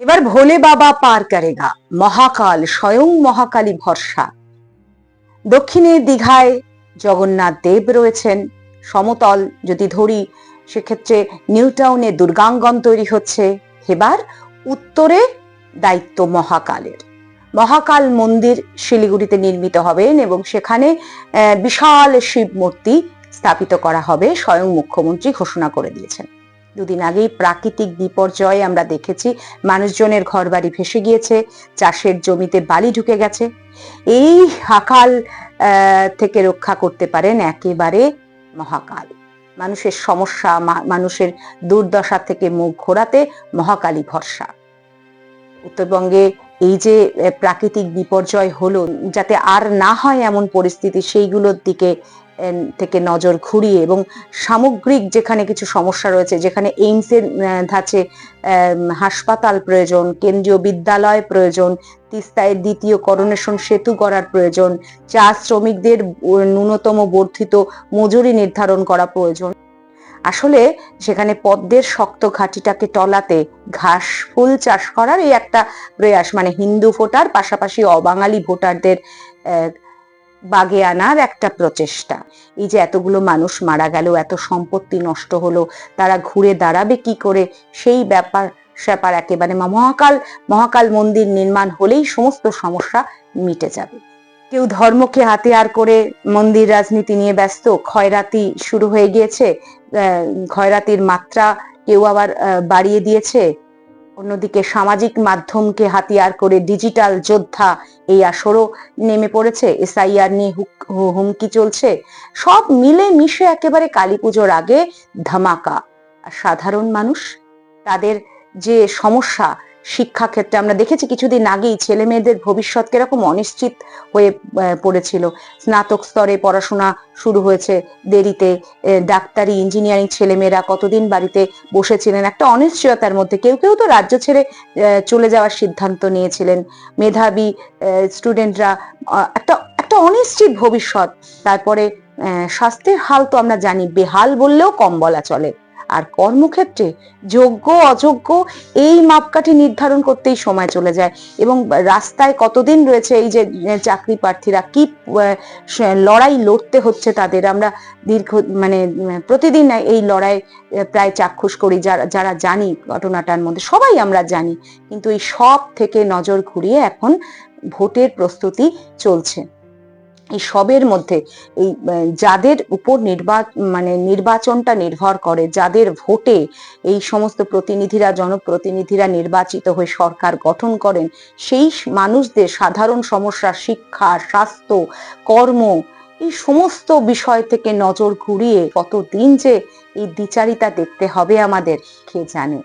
এবার ভোলে বাবা পার করেগা। মহাকাল, স্বয়ং মহাকালী ভরসা। দক্ষিণে দীঘায় জগন্নাথ দেব রয়েছেন। সমতল, যদি ধরি, সেক্ষেত্রে নিউ টাউনে দুর্গাঙ্গন তৈরি হচ্ছে। এবার উত্তরে দায়িত্ব মহাকালের। মহাকাল মন্দির শিলিগুড়িতে নির্মিত হবেন এবং সেখানে বিশাল শিব মূর্তি স্থাপিত করা হবে, স্বয়ং মুখ্যমন্ত্রী ঘোষণা করে দিয়েছেন। দুদিন আগেই প্রাকৃতিক বিপর্যয় আমরা দেখেছি। মানুষজনের ঘরবাড়ি ভেসে গিয়েছে, চাষের জমিতে বালি ঢুকে গেছে। এই হাকাল থেকে রক্ষা করতে পারেন একেবারে মহাকাল। মানুষের সমস্যা মানুষের দুর্দশা থেকে মুখ ঘোরাতে মহাকালী ভরসা। উত্তরবঙ্গে এই যে প্রাকৃতিক বিপর্যয় হলো, যাতে আর না হয় এমন পরিস্থিতি, সেইগুলোর দিকে থেকে নজর ঘুরিয়ে এবং সামগ্রিক যেখানে কিছু সমস্যা রয়েছে, যেখানে এইমসের ধাঁচে হাসপাতাল প্রয়োজন, কেন্দ্রীয় বিদ্যালয় প্রয়োজন, তিস্তায় দ্বিতীয় করোনেশন সেতু করার প্রয়োজন, চা শ্রমিকদের ন্যূনতম বর্ধিত মজুরি নির্ধারণ করা প্রয়োজন। আসলে সেখানে পদ্মের শক্ত ঘাটিটাকে টলাতে ঘাস, ফুল চাষ করার এই একটা প্রয়াস মানে হিন্দু ভোটার, পাশাপাশি অবাঙালি ভোটারদের বাগে আনার একটা প্রচেষ্টা। এই যে এতগুলো মানুষ মারা গেল এত সম্পত্তি নষ্ট হলো তারা ঘুরে দাঁড়াবে কি করে? সেই ব্যাপার স্যাপার একেবারে মহাকাল মহাকাল মন্দির নির্মাণ হলেই সমস্ত সমস্যা মিটে যাবে। কেউ ধর্মকে হাতিয়ার করে মন্দির রাজনীতি নিয়ে ব্যস্ত ক্ষয়রাতি শুরু হয়ে গিয়েছে আহ, খয়রাতির মাত্রা কেউ আবার বাড়িয়ে দিয়েছে অন্যদিকে সামাজিক মাধ্যমকে হাতিয়ার করে ডিজিটাল যোদ্ধা এই আসরও নেমে পড়েছে। এসআইআর নিয়ে হুমকি চলছে। সব মিলে মিশে একেবারে কালী পুজোর আগে ধামাকা। আর সাধারণ মানুষ তাদের যে সমস্যা শিক্ষা ক্ষেত্রে। আমরা দেখেছি কিছুদিন আগেই ছেলে মেয়েদের ভবিষ্যৎ কীরকম অনিশ্চিত হয়ে পড়েছিল। স্নাতক স্তরে পড়াশোনা শুরু হয়েছে দেরিতে। ডাক্তারি ইঞ্জিনিয়ারিং ছেলেমেয়েরা কতদিন বাড়িতে বসেছিলেন? একটা অনিশ্চয়তার মধ্যে কেউ কেউ তো রাজ্য ছেড়ে চলে যাওয়ার সিদ্ধান্ত নিয়েছিলেন। মেধাবী স্টুডেন্টরা একটা একটা অনিশ্চিত ভবিষ্যৎ। তারপরে স্বাস্থ্যের হাল তো আমরা জানি। বেহাল বললেও কম বলা চলে। আর কর্মক্ষেত্রে যোগ্য, অযোগ্য এই মাপকাঠি নির্ধারণ করতেই সময় চলে যায়। এবং রাস্তায় কতদিন রয়েছে এই যে চাকরি প্রার্থীরা? কি লড়াই লড়তে হচ্ছে তাদের? আমরা দীর্ঘ মানে প্রতিদিন এই লড়াই প্রায় চাক্ষুষ করি। যারা যারা জানি ঘটনাটার মধ্যে, সবাই আমরা জানি। কিন্তু এই সব থেকে নজর ঘুরিয়ে এখন ভোটের প্রস্তুতি চলছে। এই সবের মধ্যে, এই যাদের উপর নির্বাচ মানে নির্বাচনটা নির্ভর করে, যাদের ভোটে এই সমস্ত প্রতিনিধিরা, জনপ্রতিনিধিরা নির্বাচিত হয়ে সরকার গঠন করেন, সেই মানুষদের সাধারণ সমস্যা, শিক্ষা, স্বাস্থ্য, কর্ম, এই সমস্ত বিষয় থেকে নজর ঘুরিয়ে কতদিন যে এই দ্বিচারিতা দেখতে হবে আমাদের, কে জানে।